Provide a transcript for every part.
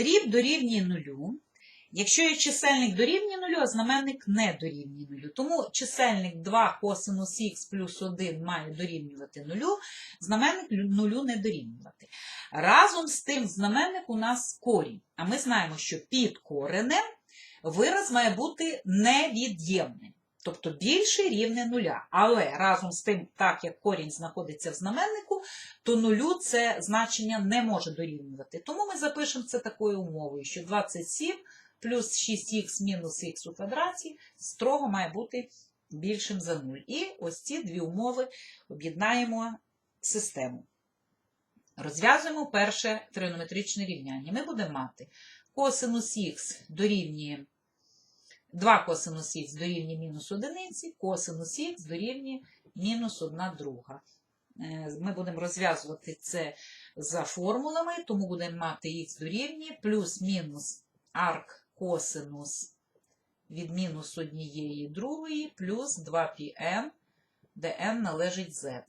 дріб дорівнює нулю. Якщо є чисельник дорівнює нулю, а знаменник не дорівнює нулю. Тому чисельник 2 косинус х плюс 1 має дорівнювати нулю, знаменник лю- нулю не дорівнювати. Разом з тим знаменник у нас корінь. А ми знаємо, що під коренем вираз має бути невід'ємним. Тобто більше рівне нуля. Але разом з тим, так як корінь знаходиться в знаменнику, то нулю це значення не може дорівнювати. Тому ми запишемо це такою умовою, що 27 плюс 6х мінус х у квадраті строго має бути більшим за 0. І ось ці дві умови об'єднаємо систему. Розв'язуємо перше тригонометричне рівняння. Ми будемо мати косинус х дорівнює 2 косинус х дорівнює мінус одиниці, косинус х дорівнює мінус 1 друга. Е, Ми будемо розв'язувати це за формулами, тому будемо мати х дорівнює плюс-мінус арк косинус від мінус однієї другої плюс 2πn, де n належить z.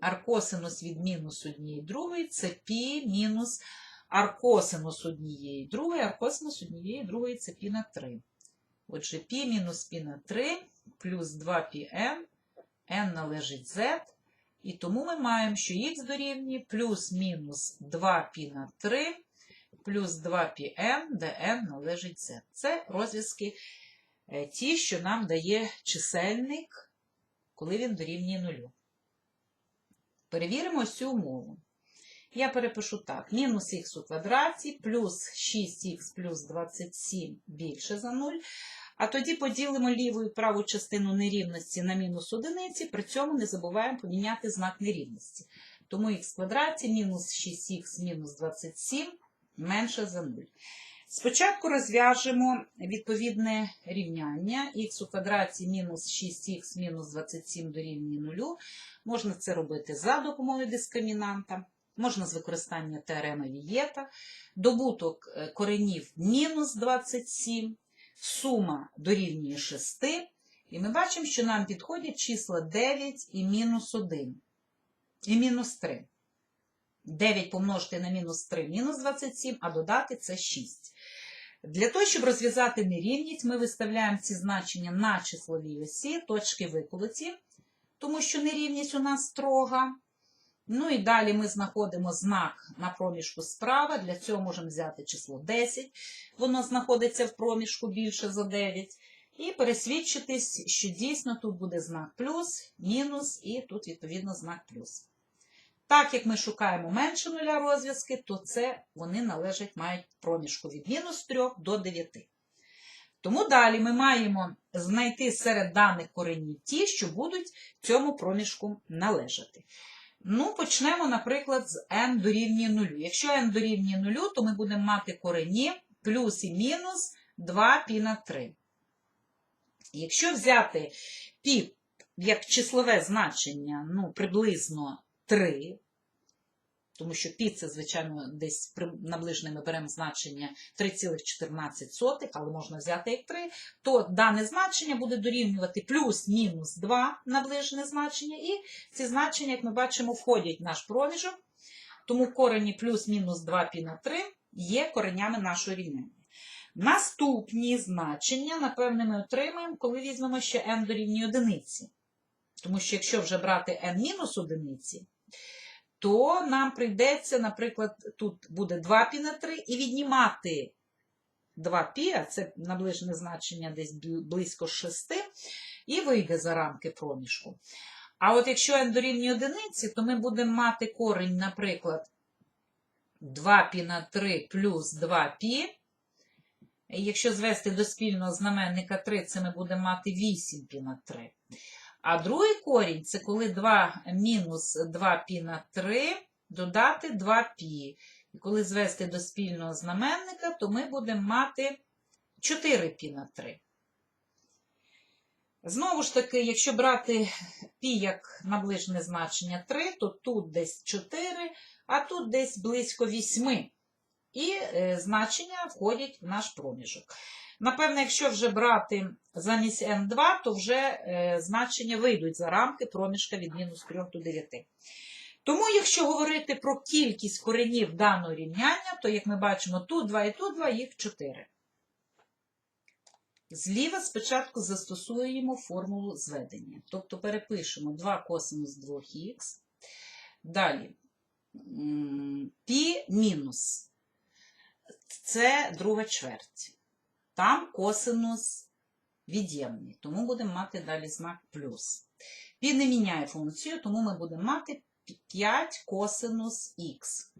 Аркосинус від мінус однієї другої це π мінус аркосинус однієї другої, аркосинус однієї другої це π на 3. Отже, π мінус π на 3 плюс 2πn, n належить z, і тому ми маємо, що х дорівнює плюс-мінус 2π на 3 плюс 2πn, де n належить z. Це розв'язки е, ті, що нам дає чисельник, коли він дорівнює нулю. Перевіримо ось цю умову. Я перепишу так: мінус х у квадраті плюс 6х плюс 27 більше за 0. А тоді поділимо ліву і праву частину нерівності на мінус одиниці, при цьому не забуваємо поміняти знак нерівності. Тому х квадраті мінус 6х мінус 27 менше за 0. Спочатку розв'яжемо відповідне рівняння. х у квадраті мінус 6х мінус 27 дорівнює 0. Можна це робити за допомогою дискримінанта, можна з використанням теореми Вієта. Добуток е, коренів мінус 27, сума дорівнює 6. І ми бачимо, що нам підходять числа 9 і мінус 1, і мінус 3. 9 помножити на мінус 3 мінус 27, а додати це 6. Для того, щоб розв'язати нерівність, ми виставляємо ці значення на числовій осі, точки виколоті, тому що нерівність у нас строга. Ну і далі ми знаходимо знак на проміжку справа. Для цього можемо взяти число 10, воно знаходиться в проміжку більше за 9. І пересвідчитись, що дійсно тут буде знак плюс, мінус, і тут, відповідно, знак плюс. Так як ми шукаємо менше нуля розв'язки, то це вони належать, мають проміжку від мінус 3 до 9. Тому далі ми маємо знайти серед даних коренів ті, що будуть цьому проміжку належати. Ну, почнемо, наприклад, з n дорівнює 0. Якщо n дорівнює 0, то ми будемо мати корені плюс і мінус 2 π на 3. Якщо взяти π як числове значення, ну, приблизно 3, тому що пі це, звичайно, десь наближене ми беремо значення 3,14, але можна взяти як 3, то дане значення буде дорівнювати плюс-мінус 2 наближене значення, і ці значення, як ми бачимо, входять в наш проміжок, тому корені плюс-мінус 2 пі на 3 є коренями нашого рівняння. Наступні значення, напевне, ми отримаємо, коли візьмемо ще n дорівнює одиниці. Тому що якщо вже брати n мінус одиниці, то нам прийдеться, наприклад, тут буде 2 пі на 3, і віднімати 2 пі, а це наближене значення десь близько 6, і вийде за рамки проміжку. А от якщо n дорівнює одиниці, то ми будемо мати корінь, наприклад, 2 пі на 3 плюс 2 пі. І Якщо звести до спільного знаменника 3, це ми будемо мати 8 пі на 3. А другий корінь це коли 2 мінус 2 пі на 3 додати 2 пі. І коли звести до спільного знаменника, то ми будемо мати 4 пі на 3. Знову ж таки, якщо брати пі як наближене значення 3, то тут десь 4, а тут десь близько 8. І е, значення входять в наш проміжок. Напевно, якщо вже брати замість n2, то вже е, значення вийдуть за рамки проміжка від мінус 3 до 9. Тому, якщо говорити про кількість коренів даного рівняння, то, як ми бачимо, тут 2 і тут 2, їх 4. Зліва спочатку застосуємо формулу зведення. Тобто перепишемо 2 косинус 2х. Далі пі мінус. Це друга чверть. Там косинус від'ємний, тому будемо мати далі знак плюс. Пі не міняє функцію, тому ми будемо мати 5 косинус х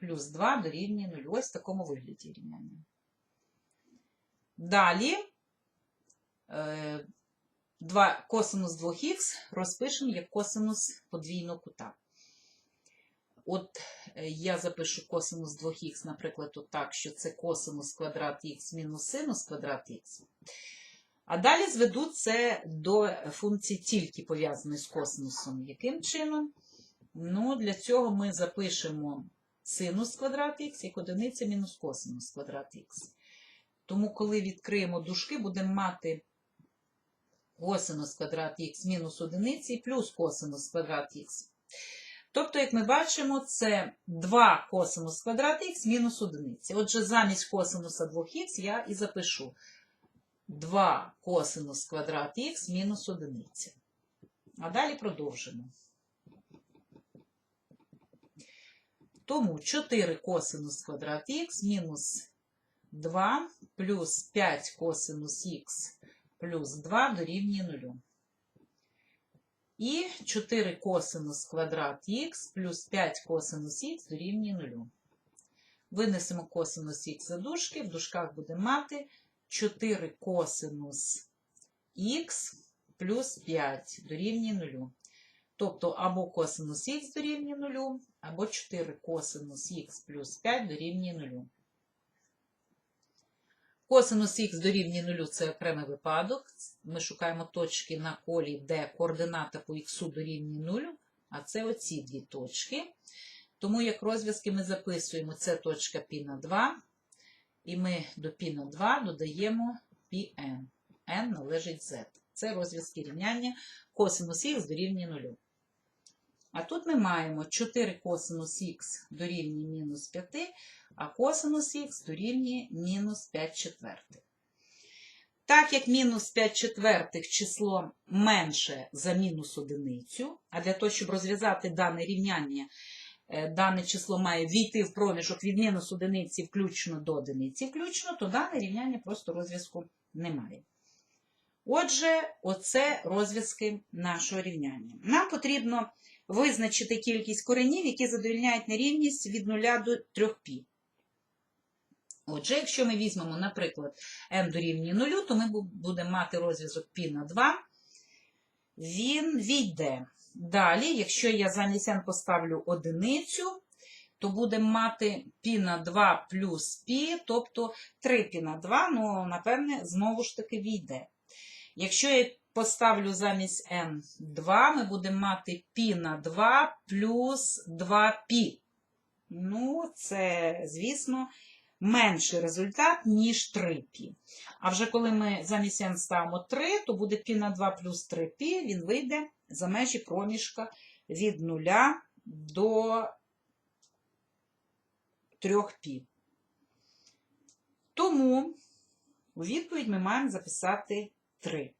плюс 2 дорівнює 0. Ось в такому вигляді рівняння. Далі е, 2 косинус 2х розпишемо як косинус подвійного кута. От е, я запишу косинус 2х, наприклад, отак, що це косинус квадрат х мінус синус квадрат х. А далі зведу це до функції тільки пов'язаної з косинусом. Яким чином? Ну, для цього ми запишемо синус квадрат х як одиниця мінус косинус квадрат х. Тому, коли відкриємо дужки, будемо мати косинус квадрат х мінус одиниці плюс косинус квадрат х. Тобто, як ми бачимо, це 2 косинус квадрат х мінус одиниці. Отже, замість косинуса 2х я і запишу 2 косинус квадрат х мінус одиниця. А далі продовжимо. Тому 4 косинус квадрат х мінус 2 плюс 5 косинус х плюс 2 дорівнює 0. І 4 косинус квадрат х плюс 5 косинус х дорівнює 0. Винесемо косинус х за дужки, в дужках будемо мати 4 косинус х плюс 5 дорівнює 0. Тобто або косинус х дорівнює 0, або 4 косинус х плюс 5 дорівнює 0. Косинус х дорівнює 0 – це окремий випадок. Ми шукаємо точки на колі, де координата по х дорівнює 0, а це оці дві точки. Тому як розв'язки ми записуємо, це точка π на 2, і ми до π на 2 додаємо πn. n належить z. Це розв'язки рівняння косинус х дорівнює 0. А тут ми маємо 4 косинус х дорівнює мінус 5, а косинус х дорівнює мінус 5 четвертих. Так як мінус 5 четвертих число менше за мінус одиницю, а для того, щоб розв'язати дане рівняння, е, дане число має війти в проміжок від мінус одиниці включно до одиниці включно, то дане рівняння просто розв'язку немає. Отже, оце розв'язки нашого рівняння. Нам потрібно визначити кількість коренів, які задовільняють нерівність від 0 до 3π. Отже, якщо ми візьмемо, наприклад, n дорівнює 0, то ми будемо мати розв'язок π на 2, він війде. Далі, якщо я замість n поставлю одиницю, то будемо мати π на 2 плюс π, тобто 3 π на 2, ну, напевне, знову ж таки війде. Якщо я поставлю замість n 2, ми будемо мати π на 2 плюс 2π. Ну, це, звісно, менший результат, ніж 3π. А вже коли ми замість n ставимо 3, то буде π на 2 плюс 3π, він вийде за межі проміжка від 0 до 3π. Тому у відповідь ми маємо записати 3.